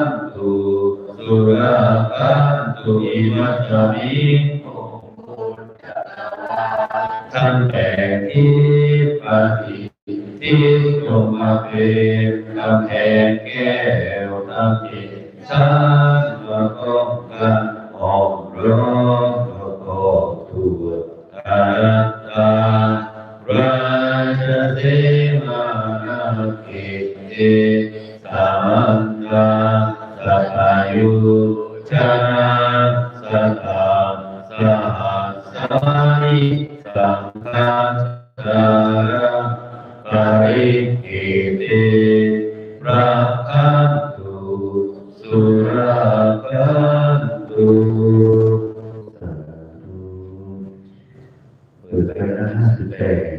นตุสุราคันตุอิมัจจามิท่านแต่ที่ปฏิที่จงมาเป็นกำแพงแก้วทั้งจิตฉันมาก็กันออกร้องประกอบตัวตาตาราชเทมานาเกเตสามันตา สัพายุชนะสัตตาสหัสสานิสังฆาสารปริกิติรักขันตุสุราคันตุเปิดไปนะห้าสิบแปด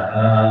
จะ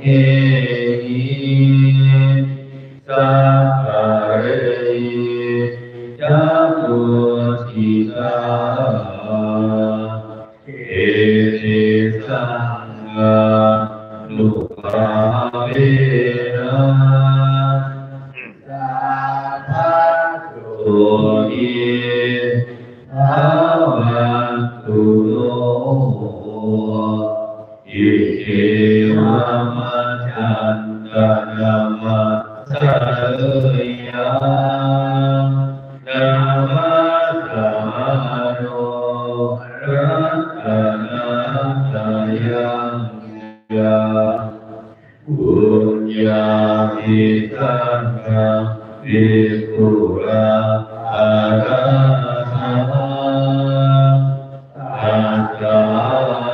เฮหิสัพพะเรจัตุทิตาเอเตสังฆานุภาเวนะตัวอิภาวันตุโลอิเทวามัจจันตนามัสสะยานามัสสะโนรัตนาสยังยาบุญญาภิสังฆาภิกขุระอาราธาอาจา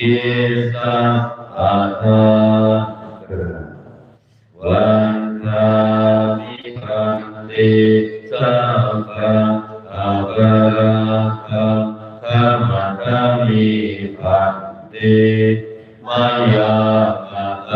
อิสัตตะวันนามิคันติสัพพะ